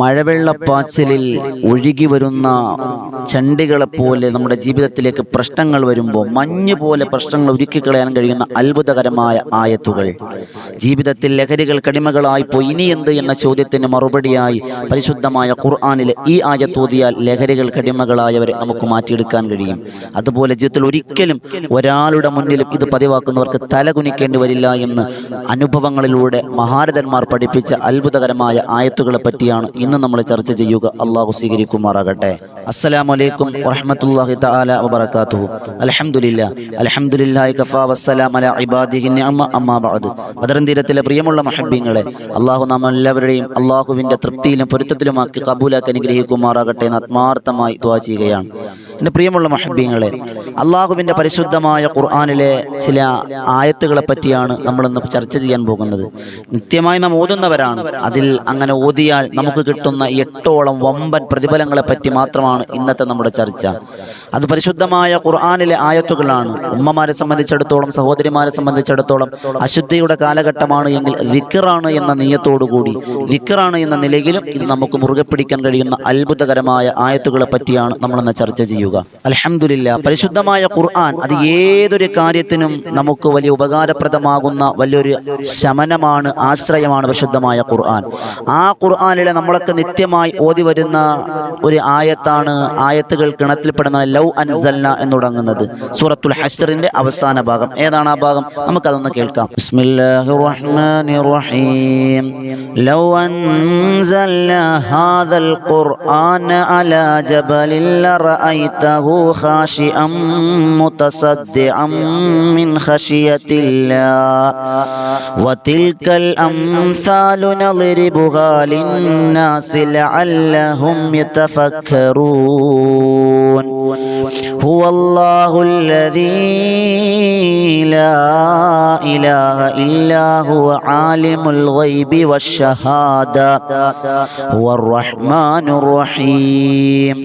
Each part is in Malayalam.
മഴവെള്ളപ്പാച്ചിലിൽ ഒഴുകി വരുന്ന ചണ്ടികളെ പോലെ നമ്മുടെ ജീവിതത്തിലേക്ക് പ്രശ്നങ്ങൾ വരുമ്പോൾ മഞ്ഞ് പോലെ പ്രശ്നങ്ങൾ ഒരുക്കിക്കളയാൻ കഴിയുന്ന അത്ഭുതകരമായ ആയത്തുകൾ. ജീവിതത്തിൽ ലഹരികൾ കടിമകളായി പോയി. ഇനി എന്ത് എന്ന ചോദ്യത്തിന് മറുപടിയായി പരിശുദ്ധമായ ഖുർആാനിലെ ഈ ആയത്തോതിയാൽ ലഹരികൾ കടിമകളായവരെ നമുക്ക് മാറ്റിയെടുക്കാൻ കഴിയും. അതുപോലെ ജീവിതത്തിൽ ഒരിക്കലും ഒരാളുടെ മുന്നിലും ഇത് പതിവാക്കുന്നവർക്ക് തലകുനിക്കേണ്ടി വരില്ല എന്ന് അനുഭവങ്ങളിലൂടെ മഹാരഥന്മാർ പഠിപ്പിച്ച അത്ഭുതകരമായ ആയത്തുകളെ പറ്റിയാണ് ഇന്ന് നമ്മൾ ചർച്ച ചെയ്യുക അള്ളാഹു സ്വീകരിക്കുമാറാകട്ടെ. അസ്സലാമു അലൈക്കും വറഹ്മത്തുള്ളാഹി തആല വബറകാതുഹു. അൽഹംദുലില്ലാ. അൽഹംദുലില്ലാഹി കഫാ വസ്സലാം അലാ ഇബാദിഹി നിഅമ അമ്മാ ബഅദ്. ബദറൻ തീരത്തിലെ പ്രിയമുള്ള മുഹബ്ബീങ്ങളെ അള്ളാഹു നാം എല്ലാവരുടെയും അള്ളാഹുവിന്റെ തൃപ്തിയിലും പൊരുത്തത്തിലുമാക്കി കബൂലാക്കി അനുഗ്രഹിക്കുമാറാകട്ടെ എന്ന് ആത്മാർത്ഥമായി ദുആ ചെയ്യുകയാണ്. എന്റെ പ്രിയമുള്ള മഹബ്ബീങ്ങളെ അള്ളാഹുവിന്റെ പരിശുദ്ധമായ ഖുർആാനിലെ ചില ആയത്തുകളെ പറ്റിയാണ് നമ്മളിന്ന് ചർച്ച ചെയ്യാൻ പോകുന്നത്. നിത്യമായി നാം ഓതുന്നവരാണ്. അതിൽ അങ്ങനെ ഓതിയാൽ നമുക്ക് കിട്ടുന്ന എട്ടോളം വമ്പൻ പ്രതിഫലങ്ങളെ പറ്റി മാത്രമാണ് ഇന്നത്തെ നമ്മുടെ ചർച്ച. അത് പരിശുദ്ധമായ ഖുർആാനിലെ ആയത്തുകളാണ്. ഉമ്മമാരെ സംബന്ധിച്ചിടത്തോളം സഹോദരിമാരെ സംബന്ധിച്ചിടത്തോളം അശുദ്ധിയുടെ കാലഘട്ടമാണ് എങ്കിൽ വിക്കറാണ് എന്ന നീയത്തോടുകൂടി വിക്കറാണ് എന്ന നിലയിലും ഇത് നമുക്ക് മുറുകെ പിടിക്കാൻ കഴിയുന്ന അത്ഭുതകരമായ ആയത്തുകളെ പറ്റിയാണ് നമ്മളിന്ന് ചർച്ച ചെയ്യുക. അലഹമില്ല പരിശുദ്ധമായ ഖുർആൻ അത് ഏതൊരു കാര്യത്തിനും നമുക്ക് വലിയ ഉപകാരപ്രദമാകുന്ന വലിയൊരു ശമനമാണ് ആശ്രയമാണ് പരിശുദ്ധമായ ഖുർആൻ. ആ ഖുർആാനിലെ നമ്മളൊക്കെ നിത്യമായി ഓതി വരുന്ന ഒരു ആയത്താണ് ആണ് ആയത്തുകൾ കിണത്തിൽപ്പെടുന്ന ലൗ അൻസൽന എന്ന് തുടങ്ങുന്നത് സൂറത്തുൽ ഹസ്റിന്റെ അവസാന ഭാഗം. ഏതാണ് ആ ഭാഗം? നമുക്കതൊന്ന് കേൾക്കാം. ബിസ്മില്ലാഹിർ റഹ്മാനിർ റഹീം ലൗ അൻസൽന ഹാദൽ ഖുർആന അലാ ജബലിൽ ലറഅയ്തഹു ഖാശിഅം മുതസദ്ദിഅം മിൻ ഖശിയതില്ലാ വതിൽകൽ അംസാലു നളിരിബുഹാ ലിന്നാസി ലഅല്ലഹും യതഫക്കറൂ يتفكرون هو الله الذي لا إله إلا هو عالم الغيب والشهادة. هو الرحمن الرحيم.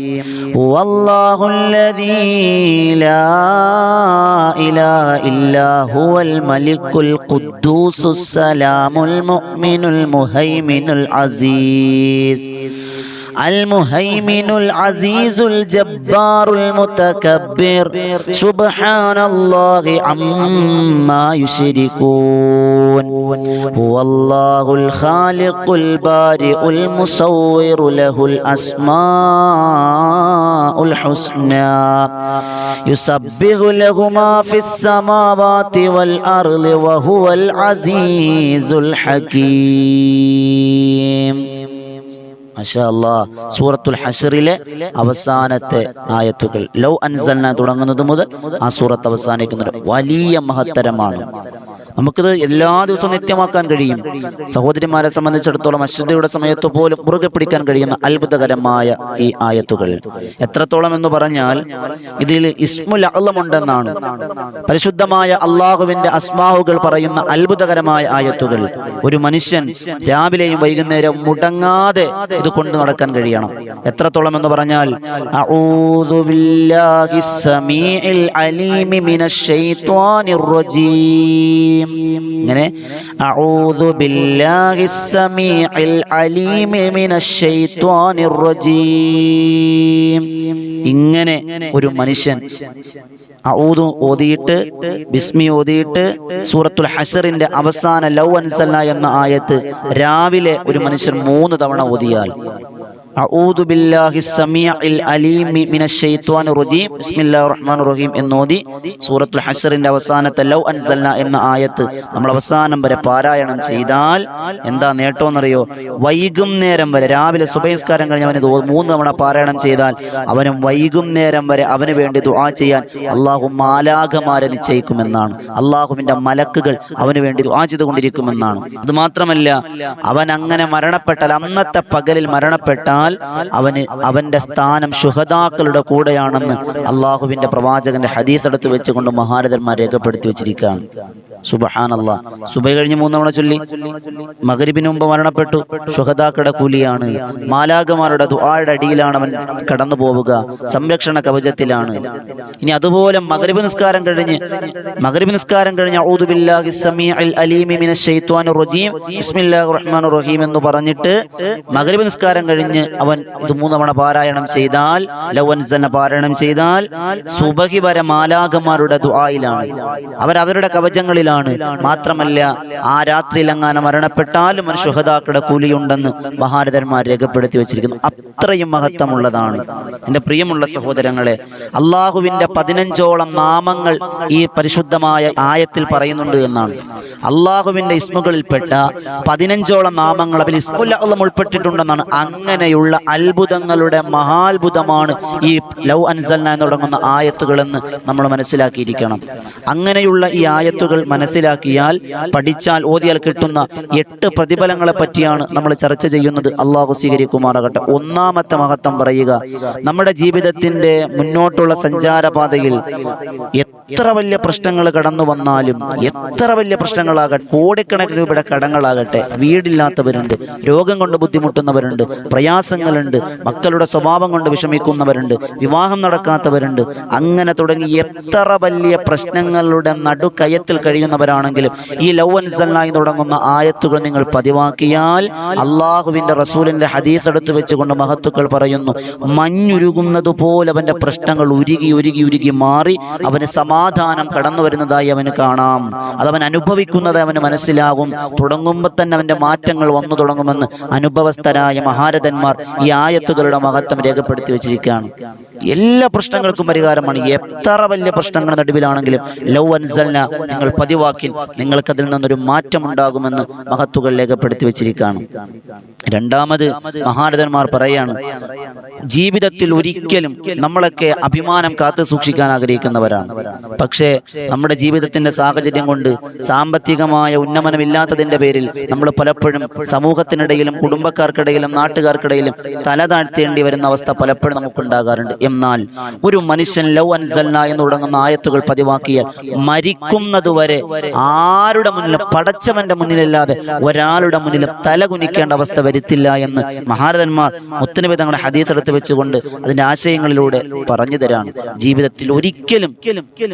هو الله الذي لا إله إلا هو الملك القدوس السلام المؤمن المهيمن العزيز. المهيمن العزيز الجبار المتكبر. سبحان الله عما يشركون. هو الله الخالق البارئ المصور له الأسماء الحسنى. يسبح له ما في السماوات والأرض وهو العزيز الحكيم. സൂറത്തുൽ ഹഷറിലെ അവസാനത്തെ ആയത്തുകൾ. ലൗ അൻസൽന തുടങ്ങുന്നത് മുതൽ ആ സൂറത്ത് അവസാനിക്കുന്നത് വലിയ മഹത്തരമാണ്. നമുക്കിത് എല്ലാ ദിവസവും നിത്യമാക്കാൻ കഴിയും. സഹോദരിമാരെ സംബന്ധിച്ചിടത്തോളം അശ്രദ്ധയുടെ സമയത്ത് പോലും മുറുകെ പിടിക്കാൻ കഴിയുന്ന അത്ഭുതകരമായ ഈ ആയത്തുകൾ. എത്രത്തോളം എന്ന് പറഞ്ഞാൽ ഇതിൽ ഇസ്മുൽ അള്ളമുണ്ടെന്നാണ് പരിശുദ്ധമായ അള്ളാഹുവിന്റെ അസ്മാവുകൾ പറയുന്ന അത്ഭുതകരമായ ആയത്തുകൾ. ഒരു മനുഷ്യൻ രാവിലെയും വൈകുന്നേരം മുടങ്ങാതെ ഇത് കൊണ്ടു നടക്കാൻ കഴിയണം. എത്രത്തോളം എന്ന് പറഞ്ഞാൽ അലീമി മിനശ് ഇങ്ങനെ അഊദു ഇങ്ങനെ ഒരു മനുഷ്യൻ ഔദു ഓതിയിട്ട് ബിസ്മി ഓതിയിട്ട് സൂറത്തുൽ ഹസറിന്റെ അവസാന ലൗ അൻസല്ല എന്ന ആയത്ത് രാവിലെ ഒരു മനുഷ്യൻ മൂന്ന് തവണ ഓതിയാൽ അഊദു ബില്ലാഹി സമീഇൽ അലീം മിനശ് ശൈത്വാനിർ റജീം. ബിസ്മില്ലാഹിർ റഹ്മാനിർ റഹീം എന്നോതി സൂറത്തുൽ ഹസറിന്റെ അവസാനത്തെ ലൗ അൻസൽന എന്ന ആയത്ത് നമ്മൾ അവസാനം വരെ പാരായണം ചെയ്താൽ എന്താ നേട്ടമെന്നറിയോ വൈകുന്നേരം വരെ രാവിലെ സുബൈസ്കാരം കഴിഞ്ഞ് അവന് മൂന്ന് തവണ പാരായണം ചെയ്താൽ അവനും വൈകുന്നേരം വരെ അവന് വേണ്ടി ദുആ ചെയ്യാൻ അള്ളാഹു മാലാഖമാരെ നിശ്ചയിക്കുമെന്നാണ്. അള്ളാഹുവിന്റെ മലക്കുകൾ അവന് വേണ്ടി ദുആ ചെയ്തുകൊണ്ടിരിക്കുമെന്നാണ്. അത് മാത്രമല്ല അവൻ അങ്ങനെ മരണപ്പെട്ടാൽ അന്നത്തെ പകലിൽ മരണപ്പെട്ടാൽ അവന് അവന്റെ സ്ഥാനം ശുഹദാക്കളുടെ കൂടെയാണെന്ന് അള്ളാഹുവിന്റെ പ്രവാചകന്റെ ഹദീസ് എടുത്ത് വെച്ചുകൊണ്ട് മഹാരഥന്മാർ രേഖപ്പെടുത്തി വെച്ചിരിക്കുകയാണ്. സുബഹാനല്ല. സുബൈ കഴിഞ്ഞ് മൂന്നവണ ചൊല്ലി. മകരിബിന് മുമ്പ് മരണപ്പെട്ടു. ഷുഹദാക്കയുടെ കൂലിയാണ്. മാലാകമാരുടെ ദുആയുടെ അടിയിലാണ് അവൻ കടന്നു പോവുക. സംരക്ഷണ കവചത്തിലാണ്. ഇനി അതുപോലെ മകരിബ് നിസ്കാരം കഴിഞ്ഞ് മകരിബ് നിസ്കാരം കഴിഞ്ഞ് റഹീം എന്ന് പറഞ്ഞിട്ട് മകരിബ് നിസ്കാരം കഴിഞ്ഞ് അവൻ ഇത് മൂന്നവണ പാരായണം ചെയ്താൽ ലവൻസന പാരായണം ചെയ്താൽ സുബഹി വരെ മാലാഖമാരുടെ ദുആയിലാണ്. അവർ അവരുടെ കവചങ്ങളിലാണ് മാത്രമല്ല ആ രാത്രിയിൽ അങ്ങനെ മരണപ്പെട്ടാലും ഒരു ശുഹദാക്കളുടെ കൂലിയുണ്ടെന്ന് മഹാരഥന്മാർ രേഖപ്പെടുത്തി വെച്ചിരിക്കുന്നു. അത്രയും മഹത്വമുള്ളതാണ്. എന്റെ പ്രിയമുള്ള സഹോദരങ്ങളെ അള്ളാഹുവിന്റെ പതിനഞ്ചോളം നാമങ്ങൾ ഈ പരിശുദ്ധമായ ആയത്തിൽ പറയുന്നുണ്ട് എന്നാണ്. അള്ളാഹുവിന്റെ ഇസ്മുകളിൽപ്പെട്ട പതിനഞ്ചോളം നാമങ്ങൾ അതിൽ ഇസ്മുല്ലം ഉൾപ്പെട്ടിട്ടുണ്ടെന്നാണ്. അങ്ങനെയുള്ള അത്ഭുതങ്ങളുടെ മഹാത്ഭുതമാണ് ഈ ലവ് അൻസൽന എന്ന് തുടങ്ങുന്ന ആയത്തുകളെന്ന് നമ്മൾ മനസ്സിലാക്കിയിരിക്കണം. അങ്ങനെയുള്ള ഈ ആയത്തുകൾ മനസ്സിലാക്കിയാൽ പഠിച്ചാൽ ഓതിയാൽ കിട്ടുന്ന എട്ട് പ്രതിഫലങ്ങളെ പറ്റിയാണ് നമ്മൾ ചർച്ച ചെയ്യുന്നത്. അള്ളാഹു സ്വീകരിക്കുമാറാകട്ടെ. ഒന്നാമത്തെ മഹത്വം പറയുക നമ്മുടെ ജീവിതത്തിന്റെ മുന്നോട്ടുള്ള സഞ്ചാരപാതയിൽ എത്ര വലിയ പ്രശ്നങ്ങൾ കടന്നു വന്നാലും എത്ര വലിയ പ്രശ്നങ്ങളാകട്ടെ കോടിക്കണക്കിന് രൂപയുടെ കടങ്ങളാകട്ടെ വീടില്ലാത്തവരുണ്ട് രോഗം കൊണ്ട് ബുദ്ധിമുട്ടുന്നവരുണ്ട് പ്രയാസങ്ങളുണ്ട് മക്കളുടെ സ്വഭാവം കൊണ്ട് വിഷമിക്കുന്നവരുണ്ട് വിവാഹം നടക്കാത്തവരുണ്ട് അങ്ങനെ തുടങ്ങി എത്ര വലിയ പ്രശ്നങ്ങളുടെ നടുക്കയത്തിൽ കഴിയുന്നവരാണെങ്കിലും ഈ ലവ് അൻസല്ലായി തുടങ്ങുന്ന ആയത്തുകൾ നിങ്ങൾ പതിവാക്കിയാൽ അള്ളാഹുവിന്റെ റസൂലിന്റെ ഹദീസ് എടുത്തു വെച്ചുകൊണ്ട് മഹത്തുക്കൾ പറയുന്നു മഞ്ഞുരുകുന്നത് പോലെ അവന്റെ പ്രശ്നങ്ങൾ ഉരുകി ഉരുകി ഉരുകി മാറി അവന് സമാധാനം കടന്നു വരുന്നതായി അവന് കാണാം. അതവൻ അനുഭവിക്കുന്നത് അവന് മനസ്സിലാകും. തുടങ്ങുമ്പോൾ തന്നെ അവന്റെ മാറ്റങ്ങൾ വന്നു തുടങ്ങുമെന്ന് അനുഭവസ്ഥരായ മഹാരഥന്മാർ ഈ ആയത്തുകളുടെ മഹത്വം രേഖപ്പെടുത്തി വെച്ചിരിക്കുകയാണ്. എല്ലാ പ്രശ്നങ്ങൾക്കും പരിഹാരമാണ്. എത്ര വലിയ പ്രശ്നങ്ങളുടെ നടുവിലാണെങ്കിലും ലവ് അൻസൽന നിങ്ങൾ പതിവാക്കി നിങ്ങൾക്കതിൽ നിന്നൊരു മാറ്റം ഉണ്ടാകുമെന്ന് മഹത്തുകൾ രേഖപ്പെടുത്തി വെച്ചിരിക്കുകയാണ്. രണ്ടാമത് മഹാരഥന്മാർ പറയാണ് ജീവിതത്തിൽ ഒരിക്കലും നമ്മളൊക്കെ അഭിമാനം കാത്തു സൂക്ഷിക്കാൻ ആഗ്രഹിക്കുന്നവരാണ്. പക്ഷേ നമ്മുടെ ജീവിതത്തിന്റെ സാഹചര്യം കൊണ്ട് സാമ്പത്തികമായ ഉന്നമനമില്ലാത്തതിന്റെ പേരിൽ നമ്മൾ പലപ്പോഴും സമൂഹത്തിനിടയിലും കുടുംബക്കാർക്കിടയിലും നാട്ടുകാർക്കിടയിലും തല താഴ്ത്തേണ്ടി വരുന്ന അവസ്ഥ പലപ്പോഴും നമുക്കുണ്ടാകാറുണ്ട്. എന്നാൽ ഒരു മനുഷ്യൻ ലവ് അൻസൽന എന്ന് തുടങ്ങുന്ന ആയത്തുകൾ പതിവാക്കിയ മരിക്കുന്നതുവരെ ആരുടെ മുന്നിലും പടച്ചവന്റെ മുന്നിലല്ലാതെ ഒരാളുടെ മുന്നിലും തല കുനിക്കേണ്ട അവസ്ഥ വരുത്തില്ല എന്ന് മഹാരഥന്മാർ മുത്തനബി തങ്ങളുടെ ഹദീസ് എടുത്ത് വെച്ചുകൊണ്ട് അതിന്റെ ആശയങ്ങളിലൂടെ പറഞ്ഞു തരാണ്. ജീവിതത്തിൽ ഒരിക്കലും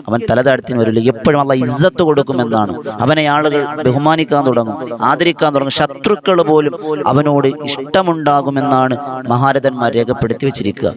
അവൻ തലതാഴ്ത്തിന് വരില്ല. എപ്പോഴും അള്ള ഇജ്ജത്ത് കൊടുക്കുമെന്നാണ്. അവനെ ആളുകൾ ബഹുമാനിക്കാൻ തുടങ്ങും ആദരിക്കാൻ തുടങ്ങും. ശത്രുക്കൾ പോലും അവനോട് ഇഷ്ടമുണ്ടാകുമെന്നാണ് മഹാരഥന്മാർ രേഖപ്പെടുത്തി വെച്ചിരിക്കുക.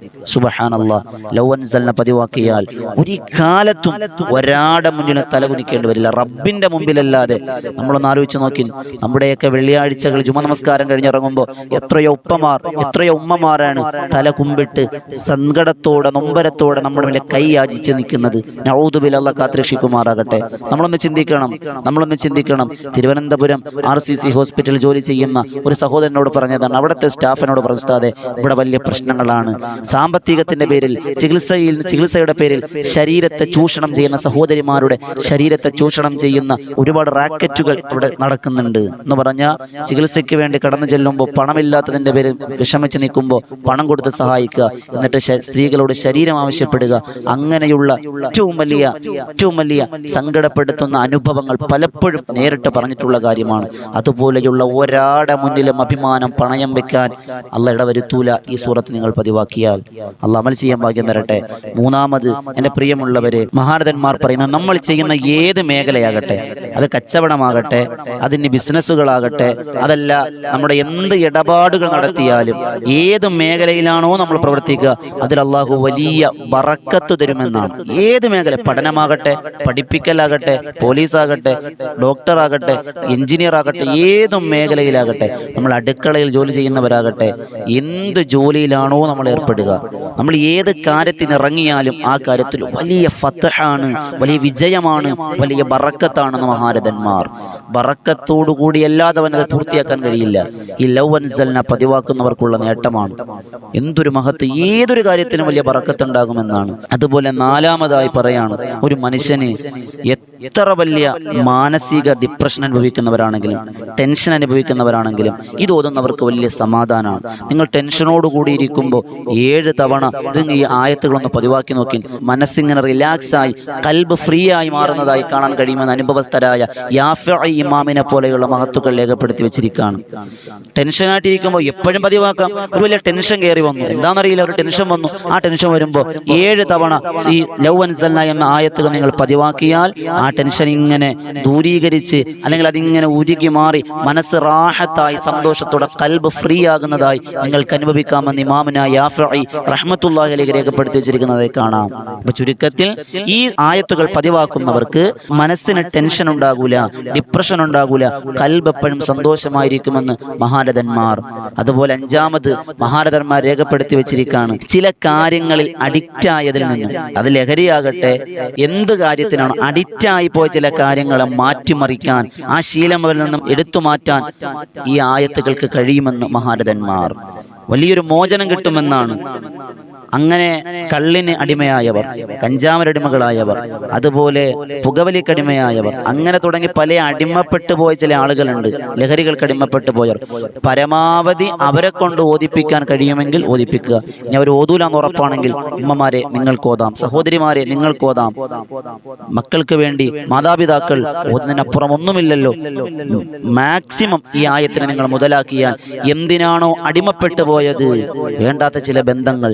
അള്ളാഹ് ലൗവൻസലിനെ പതിവാക്കിയാൽ ഒരു കാലത്തും ഒരാടെ മുന്നിലും തല കുനിക്കേണ്ടി വരില്ല. റബ്ബിന്റെ മുമ്പിലല്ലാതെ നമ്മളൊന്ന് ആലോചിച്ച് നോക്കി നമ്മുടെയൊക്കെ വെള്ളിയാഴ്ചകൾ ജുമ നമസ്കാരം കഴിഞ്ഞിറങ്ങുമ്പോൾ എത്രയോ ഉപ്പമാർ എത്രയോ ഉമ്മമാരാണ് തല കുമ്പിട്ട് സങ്കടത്തോടെ നൊമ്പരത്തോടെ നമ്മുടെ മേലെ കൈ യാചിച്ച് നിൽക്കുന്നത്. നൗദുബിൽ അള്ള കാത്തിരക്ഷിക്കുമാറാകട്ടെ. നമ്മളൊന്ന് ചിന്തിക്കണം നമ്മളൊന്ന് ചിന്തിക്കണം. തിരുവനന്തപുരം ആർ സി സി ഹോസ്പിറ്റലിൽ ജോലി ചെയ്യുന്ന ഒരു സഹോദരനോട് പറഞ്ഞതാണ്. അവിടുത്തെ സ്റ്റാഫിനോട് പറഞ്ഞാതെ ഇവിടെ വലിയ പ്രശ്നങ്ങളാണ്. സാമ്പത്തികത്തിന്റെ പേരിൽ ചികിത്സയിൽ ചികിത്സയുടെ പേരിൽ ശരീരത്തെ ചൂഷണം ചെയ്യുന്ന സഹോദരിമാരുടെ ശരീരത്തെ ചൂഷണം ചെയ്യുന്ന ഒരുപാട് റാക്കറ്റുകൾ ഇവിടെ നടക്കുന്നുണ്ട്. എന്ന് പറഞ്ഞാൽ ചികിത്സയ്ക്ക് വേണ്ടി കടന്നു ചെല്ലുമ്പോൾ പണമില്ലാത്തതിന്റെ പേരിൽ വിഷമിച്ച് നിൽക്കുമ്പോൾ പണം കൊടുത്ത് സഹായിക്കുക. എന്നിട്ട് സ്ത്രീകളോട് ശരീരം ആവശ്യപ്പെടുക. അങ്ങനെയുള്ള ഏറ്റവും വലിയ ഏറ്റവും വലിയ സങ്കടപ്പെടുത്തുന്ന അനുഭവങ്ങൾ പലപ്പോഴും നേരിട്ട് പറഞ്ഞിട്ടുള്ള കാര്യമാണ്. അതുപോലെയുള്ള ഒരാടെ മുന്നിലും അഭിമാനം പണയം വെക്കാൻ അല്ല ഇടവരുത്തൂല ഈ സൂറത്ത് നിങ്ങൾ പതിവാക്കിയാൽ. അല്ല അമൽ ചെയ്യാൻ ഭാഗ്യം തരട്ടെ. മൂന്നാമത് എന്റെ പ്രിയമുള്ളവരെ മഹാരഥന്മാർ പറയുന്ന നമ്മൾ ചെയ്യുന്ന ഏത് മേഖലയാകട്ടെ അത് കച്ചവടമാകട്ടെ അതിന് ബിസിനസ്സുകളാകട്ടെ അതല്ല നമ്മുടെ എന്ത് ഇടപാടുകൾ നടത്തിയാലും ഏത് മേഖലയിലാണോ നമ്മൾ പ്രവർത്തിക്കുക അതിൽ അള്ളാഹു വലിയ ബറക്കത്ത് തരുമെന്നാണ്. ഏത് മേഖല പഠനമാകട്ടെ പഠിപ്പിക്കലാകട്ടെ പോലീസാകട്ടെ ഡോക്ടറാകട്ടെ എഞ്ചിനീയർ ആകട്ടെ ഏത് മേഖലയിലാകട്ടെ നമ്മൾ അടുക്കളയിൽ ജോലി ചെയ്യുന്നവരാകട്ടെ എന്ത് ജോലിയിലാണോ നമ്മൾ ഏർപ്പെടുക. നമ്മൾ ഏത് കാര്യത്തിന് ഇറങ്ങിയാലും ആ കാര്യത്തിൽ വലിയ ഫത്തഹാണ് വലിയ വിജയമാണ് വലിയ ബറക്കത്താണെന്ന് മഹാരഥന്മാർ. ബറക്കത്തോടുകൂടി അല്ലാതെ അവനത് പൂർത്തിയാക്കാൻ കഴിയില്ല. ഈ ലവ് അൻസലിനെ പതിവാക്കുന്നവർക്കുള്ള നേട്ടമാണ്. എന്തൊരു മഹത്ത് ഏതൊരു കാര്യത്തിനും വലിയ പറക്കത്തുണ്ടാകുമെന്നാണ്. അതുപോലെ നാലാമതായി പറയാണ് ഒരു മനുഷ്യന് എത്ര വലിയ മാനസിക ഡിപ്രഷൻ അനുഭവിക്കുന്നവരാണെങ്കിലും ടെൻഷൻ അനുഭവിക്കുന്നവരാണെങ്കിലും ഇത് ഓതുന്നവർക്ക് വലിയ സമാധാനമാണ്. നിങ്ങൾ ടെൻഷനോട് കൂടിയിരിക്കുമ്പോൾ ഏഴ് തവണ ഇത് ഈ ആയത്തുകളൊന്ന് പതിവാക്കി നോക്കി. മനസ്സിങ്ങനെ റിലാക്സ് ആയി കൽബ് ഫ്രീ ആയി മാറുന്നതായി കാണാൻ കഴിയുമെന്ന് അനുഭവസ്ഥരായ യാഫ ഇമാമിനെ പോലെയുള്ള മഹത്തുക്കൾ രേഖപ്പെടുത്തി വെച്ചിരിക്കുകയാണ്. ടെൻഷനായിട്ടിരിക്കുമ്പോൾ എപ്പോഴും പതിവാക്കാം. ഒരു വലിയ ടെൻഷൻ കയറി വന്നു. എന്താണെന്നറിയില്ല. ഒരു ടെൻഷൻ വന്നു. ആ ടെൻഷൻ വരുമ്പോൾ ഏഴ് തവണ ഈ ലവ് അൻസല്ല എന്ന ആയത്തുകൾ നിങ്ങൾ പതിവാക്കിയാൽ ആ ടെൻഷൻ ഇങ്ങനെ ദൂരീകരിച്ച് അല്ലെങ്കിൽ അതിങ്ങനെ ഉരുകി മാറി മനസ്സ് റാഹത്തായി സന്തോഷത്തോടെ കൽബ് ഫ്രീ ആകുന്നതായി നിങ്ങൾക്ക് അനുഭവിക്കാമെന്ന് ഇമാമിന യാഫി റഹ്മത്തുല്ലാഹി രേഖപ്പെടുത്തി വെച്ചിരിക്കുന്നതായി കാണാം. അപ്പൊ ചുരുക്കത്തിൽ ഈ ആയത്തുകൾ പതിവാക്കുന്നവർക്ക് മനസ്സിന് ടെൻഷൻ ഉണ്ടാകൂല ഡിപ്രഷൻ ഉണ്ടാകൂല കൽബ് എപ്പോഴും സന്തോഷമായിരിക്കുമെന്ന് മഹാരഥന്മാർ അതുപോലെ അഞ്ചാമത് മഹാരഥന്മാർ രേഖപ്പെടുത്തി വെച്ചിരിക്കുകയാണ്. ചില കാര്യങ്ങളിൽ അഡിക്റ്റ് ആയതിൽ നിന്നും. അത് ലഹരിയാകട്ടെ എന്ത് കാര്യത്തിനാണ് അഡിക്റ്റ് ആയി പോയ ചില കാര്യങ്ങളെ മാറ്റിമറിക്കാൻ ആ ശീലം അവരിൽ നിന്നും എടുത്തു മാറ്റാൻ ഈ ആയത്തുകൾക്ക് കഴിയുമെന്ന് മഹാരഥന്മാർ. വലിയൊരു മോചനം കിട്ടുമെന്നാണ്. അങ്ങനെ കള്ളിന് അടിമയായവർ കഞ്ചാമരടിമകളായവർ അതുപോലെ പുകവലിക്കടിമയായവർ. അങ്ങനെ തുടങ്ങി പല അടിമപ്പെട്ടു പോയ ചില ആളുകളുണ്ട്. ലഹരികൾക്ക് അടിമപ്പെട്ടു പോയവർ. പരമാവധി അവരെ കൊണ്ട് ഓദിപ്പിക്കാൻ കഴിയുമെങ്കിൽ ഓദിപ്പിക്കുക ഇനി അവർ ഓതൂലാന്ന് ഉറപ്പാണെങ്കിൽ ഉമ്മമാരെ നിങ്ങൾക്ക് ഓതാം സഹോദരിമാരെ നിങ്ങൾക്ക് ഓതാം. മക്കൾക്ക് വേണ്ടി മാതാപിതാക്കൾ ഓതുന്നതിനപ്പുറം ഒന്നുമില്ലല്ലോ മാക്സിമം ഈ ആയത്തിനെ നിങ്ങൾ മുതലാക്കിയാൽ എന്തിനാണോ അടിമപ്പെട്ടു പോയത്? വേണ്ടാത്ത ചില ബന്ധങ്ങൾ.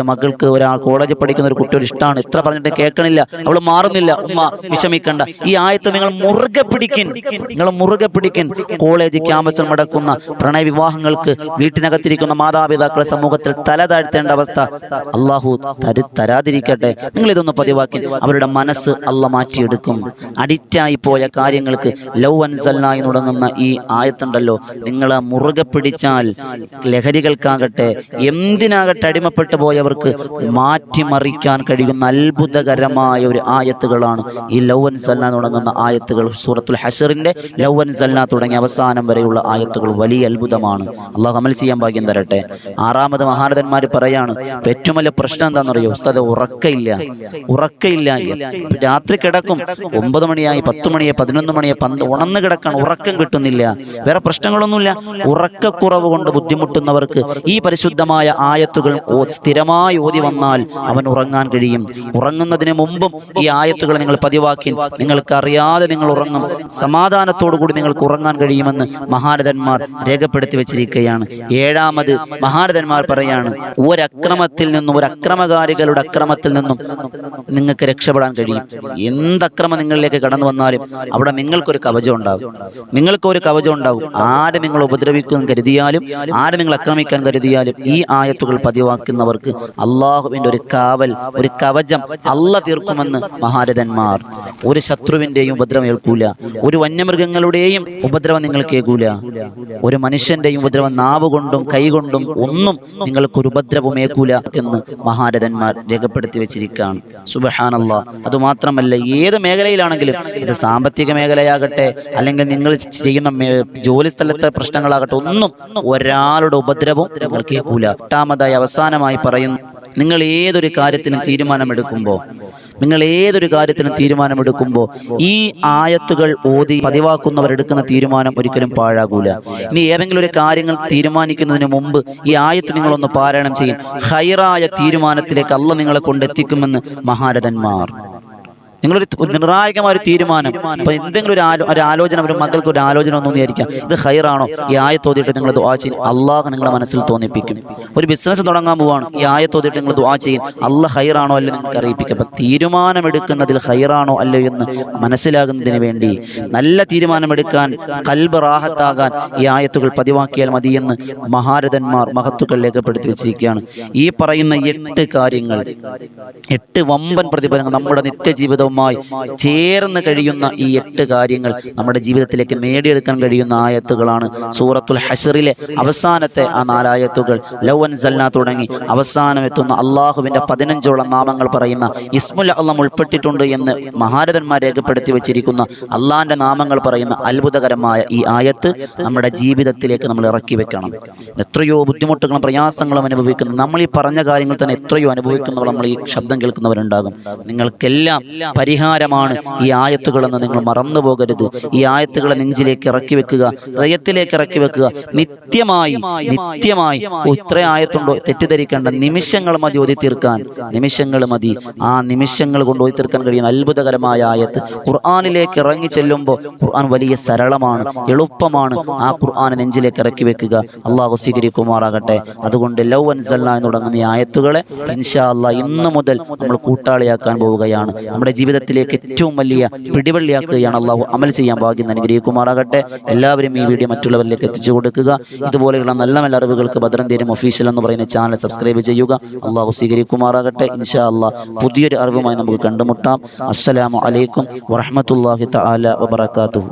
മകൾക്ക് ഒരാൾ കോളേജിൽ പഠിക്കുന്ന ഒരു കുട്ടിയോട് ഇഷ്ടമാണ് എത്ര പറഞ്ഞിട്ട് കേൾക്കണില്ല. അവൾ മാറുന്നില്ല. ഉമ്മ വിഷമിക്കണ്ട. ഈ ആയത്ത് നിങ്ങൾ മുറുകെ പിടിക്കിൻ. നിങ്ങൾ മുറുകെ പിടിക്കിൻ. കോളേജ് ക്യാമ്പസിൽ നടക്കുന്ന പ്രണയവിവാഹങ്ങൾക്ക് വീട്ടിനകത്തിരിക്കുന്ന മാതാപിതാക്കളെ സമൂഹത്തിൽ തല താഴ്ത്തേണ്ട അവസ്ഥ അള്ളാഹു തരി തരാതിരിക്കട്ടെ. നിങ്ങൾ ഇതൊന്ന് പതിവാക്കി അവരുടെ മനസ്സ് അല്ല മാറ്റിയെടുക്കും. അഡിക്റ്റായി പോയ കാര്യങ്ങൾക്ക് ലവ് അൻസല്ലായി തുടങ്ങുന്ന ഈ ആയത്തുണ്ടല്ലോ. നിങ്ങളെ മുറുകെ പിടിച്ചാൽ ലഹരികൾക്കാകട്ടെ എന്തിനാകട്ടെ അടിമപ്പെട്ടു പോയവർക്ക് മാറ്റിമറിക്കാൻ കഴിയുന്ന അത്ഭുതകരമായ ഒരു ആയത്തുകളാണ് ഈ ലൗവൻ സല്ല തുടങ്ങുന്ന ആയത്തുകൾ. സൂറത്തുൽ ഹഷറിന്റെ ലൗവൻ സല്ല തുടങ്ങിയ അവസാനം വരെയുള്ള ആയത്തുകൾ വലിയ അത്ഭുതമാണ്. അള്ളാഹു അമൽ ചെയ്യാൻ ഭാഗ്യം തരട്ടെ. ആറാമത് മഹാരഥന്മാർ പറയാണ് ഏറ്റവും വലിയ പ്രശ്നം എന്താണെന്നറിയോ? ഉസ്താദ് ഉറക്കയില്ല ഉറക്കയില്ല രാത്രി കിടക്കും. ഒമ്പത് മണിയായി പത്ത് മണിയെ പതിനൊന്ന് മണിയെ പന്ത് ഉണന്ന് കിടക്കണം. ഉറക്കം കിട്ടുന്നില്ല. വേറെ പ്രശ്നങ്ങളൊന്നുമില്ല. ഉറക്കക്കുറവ് കൊണ്ട് ബുദ്ധിമുട്ടുന്നവർക്ക് ഈ പരിശുദ്ധമായ ആയത്തുകൾ ഓ- സ്ഥിരമായി ഓതി വന്നാൽ അവൻ ഉറങ്ങാൻ കഴിയും. ഉറങ്ങുന്നതിന് മുമ്പും ഈ ആയത്തുകൾ നിങ്ങൾ പതിവാക്കി. നിങ്ങൾക്ക് അറിയാതെ നിങ്ങൾ ഉറങ്ങും. സമാധാനത്തോടു കൂടി നിങ്ങൾക്ക് ഉറങ്ങാൻ കഴിയുമെന്ന് മഹാരഥന്മാർ രേഖപ്പെടുത്തി വെച്ചിരിക്കുകയാണ്. ഏഴാമത് മഹാരഥന്മാർ പറയാണ് ഒരക്രമത്തിൽ നിന്നും ഒരു അക്രമകാരികളുടെ അക്രമത്തിൽ നിന്നും നിങ്ങൾക്ക് രക്ഷപ്പെടാൻ കഴിയും. എന്തക്രമം നിങ്ങളിലേക്ക് കടന്നു വന്നാലും അവിടെ നിങ്ങൾക്കൊരു കവചം ഉണ്ടാകും. നിങ്ങൾക്കൊരു കവചം ഉണ്ടാകും. ആരെ നിങ്ങൾ ഉപദ്രവിക്കുമെന്ന് കരുതിയാലും ആരെ നിങ്ങൾ ആക്രമിക്കാൻ കരുതിയാലും ഈ ആയത്തുകൾ പതിവാക്കുന്നവർക്ക് അള്ളാഹുവിന്റെ ഒരു കാവൽ ഒരു കവചം അല്ല തീർക്കുമെന്ന് മഹാരഥന്മാർ. ഒരു ശത്രുവിന്റെയും ഉപദ്രവം ഏൽക്കൂല. ഒരു വന്യമൃഗങ്ങളുടെയും ഉപദ്രവം നിങ്ങൾ കേൾക്കൂല ഒരു മനുഷ്യന്റെയും ഉപദ്രവം നാവ് കൊണ്ടും കൈ കൊണ്ടും ഒന്നും നിങ്ങൾക്ക് ഒരു ഉപദ്രവം ഏൽക്കൂല എന്ന് മഹാരഥന്മാർ രേഖപ്പെടുത്തി വെച്ചിരിക്കുകയാണ്. സുബഹാനല്ല. അതുമാത്രമല്ല ഏത് മേഖലയിലാണെങ്കിലും ഇത് സാമ്പത്തിക മേഖലയാകട്ടെ അല്ലെങ്കിൽ നിങ്ങൾ ചെയ്യുന്ന ജോലി സ്ഥലത്തെ പ്രശ്നങ്ങളാകട്ടെ ഒന്നും ഒരാളുടെ ഉപദ്രവം നിങ്ങൾക്ക് കേൾക്കൂല എട്ടാമതായി അവസാനമായി പറയുന്നു നിങ്ങൾ ഏതൊരു കാര്യത്തിനും തീരുമാനമെടുക്കുമ്പോൾ നിങ്ങൾ ഏതൊരു കാര്യത്തിനും തീരുമാനമെടുക്കുമ്പോൾ ഈ ആയത്തുകൾ ഓതി പതിവാക്കുന്നവർ എടുക്കുന്ന തീരുമാനം ഒരിക്കലും പാഴാകൂല. ഇനി ഏതെങ്കിലും ഒരു കാര്യങ്ങൾ തീരുമാനിക്കുന്നതിന് മുമ്പ് ഈ ആയത്ത് നിങ്ങളൊന്ന് പാരായണം ചെയ്യും. ഹൈറായ തീരുമാനത്തിലേക്ക് അല്ല നിങ്ങളെ കൊണ്ടെത്തിക്കുമെന്ന് മഹാരഥന്മാർ. നിങ്ങളൊരു നിർണായകമായ ഒരു തീരുമാനം. അപ്പൊ എന്തെങ്കിലും ഒരു ഒരു ആലോചന ഒരു മകൾക്ക് ഒരു ആലോചന ഒന്നും വിചാരിക്കാം ഇത് ഹൈറാണോ ഈ ആയത്തോതിട്ട് നിങ്ങൾ ദുആ ചെയ്യും. അള്ളാഹ് നിങ്ങളുടെ മനസ്സിൽ തോന്നിപ്പിക്കും. ഒരു ബിസിനസ് തുടങ്ങാൻ പോവാണ് ഈ ആയത്തോതിട്ട് നിങ്ങൾ ദുആ ചെയ്യും. അല്ല ഹൈറാണോ അല്ല നിങ്ങൾക്ക് അറിയിപ്പിക്കും. അപ്പൊ തീരുമാനമെടുക്കുന്നതിൽ ഹൈറാണോ അല്ലയോ എന്ന് മനസ്സിലാകുന്നതിന് വേണ്ടി നല്ല തീരുമാനമെടുക്കാൻ കൽബ് റാഹത്താകാൻ ഈ ആയത്തുകൾ പതിവാക്കിയാൽ മതിയെന്ന് മഹാരഥന്മാർ മഹത്തുക്കൾ രേഖപ്പെടുത്തി വെച്ചിരിക്കുകയാണ്. ഈ പറയുന്ന എട്ട് കാര്യങ്ങൾ എട്ട് വമ്പൻ പ്രതിഫലങ്ങൾ നമ്മുടെ നിത്യജീവിതവും നന്മകളുമായി ചേർന്ന് കഴിയുന്ന ഈ എട്ട് കാര്യങ്ങൾ നമ്മുടെ ജീവിതത്തിലേക്ക് നേടിയെടുക്കാൻ കഴിയുന്ന ആയത്തുകളാണ്. സൂറത്തുൽ ഹസറിലെ അവസാനത്തെ ആ നാലായത്തുകൾ. ലവൻ സല്ല തുടങ്ങി. അവസാനം എത്തുന്ന അള്ളാഹുവിന്റെ പതിനഞ്ചോളം നാമങ്ങൾ പറയുന്ന ഇസ്മുൽ അള്ളം ഉൾപ്പെട്ടിട്ടുണ്ട് എന്ന് മഹാരഥന്മാർ രേഖപ്പെടുത്തി വെച്ചിരിക്കുന്ന അള്ളാഹിന്റെ നാമങ്ങൾ പറയുന്ന അത്ഭുതകരമായ ഈ ആയത്ത് നമ്മുടെ ജീവിതത്തിലേക്ക് നമ്മൾ ഇറക്കി വെക്കണം. എത്രയോ ബുദ്ധിമുട്ടുകളും പ്രയാസങ്ങളും അനുഭവിക്കുന്നു. നമ്മൾ ഈ പറഞ്ഞ കാര്യങ്ങൾ തന്നെ എത്രയോ അനുഭവിക്കുന്നവർ നമ്മൾ ഈ ശബ്ദം കേൾക്കുന്നവരുണ്ടാകും. നിങ്ങൾക്കെല്ലാം പരിഹാരമാണ് ഈ ആയത്തുകളെന്ന് നിങ്ങൾ മറന്നു പോകരുത്. ഈ ആയത്തുകളെ നെഞ്ചിലേക്ക് ഇറക്കി വെക്കുക ഹൃദയത്തിലേക്ക് ഇറക്കി വെക്കുക. നിത്യമായി നിത്യമായി. ഇത്ര ആയത്തുണ്ടോ? തെറ്റിദ്ധരിക്കേണ്ട. നിമിഷങ്ങൾ മതി ഓതി തീർക്കാൻ നിമിഷങ്ങൾ മതി. ആ നിമിഷങ്ങൾ കൊണ്ട് ഓതി തീർക്കാൻ കഴിയുന്ന അത്ഭുതകരമായ ആയത്ത്. ഖുർആാനിലേക്ക് ഇറങ്ങി ചെല്ലുമ്പോൾ ഖുർആൻ വലിയ സരളമാണ് എളുപ്പമാണ്. ആ ഖുർആൻ നെഞ്ചിലേക്ക് ഇറക്കി വെക്കുക. അള്ളാഹു സ്വീകരിക്കുമാറാകട്ടെ. അതുകൊണ്ട് ലവ് അൻസല്ല എന്ന് തുടങ്ങുന്ന ഈ ആയത്തുകളെ ഇൻഷാ അല്ലാ ഇന്ന് മുതൽ നമ്മൾ കൂട്ടാളിയാക്കാൻ പോവുകയാണ്. നമ്മുടെ ജീവിതത്തിലേക്ക് ഏറ്റവും വലിയ പിടിവള്ളിയാക്കുകയാണ് അള്ളാഹു അമൽ ചെയ്യാൻ ഭാഗ്യം അനുഗ്രഹിക്കുമാറാകട്ടെ എല്ലാവരും ഈ വീഡിയോ മറ്റുള്ളവരിലേക്ക് എത്തിച്ചു കൊടുക്കുക. ഇതുപോലെയുള്ള നല്ല നല്ല അറിവുകൾക്ക് ഭദ്രം തീരും ഒഫീഷ്യൽ എന്ന് പറയുന്ന ചാനൽ സബ്സ്ക്രൈബ് ചെയ്യുക. അള്ളാഹു സ്വീകരിക്കുമാറാകട്ടെ. ഇൻഷാ അല്ലാ പുതിയൊരു അറിവുമായി നമുക്ക് കണ്ടുമുട്ടാം. അസ്സലാമു അലൈക്കും വറഹ്മത്തുള്ളാഹി തആല വബറകാതുഹു.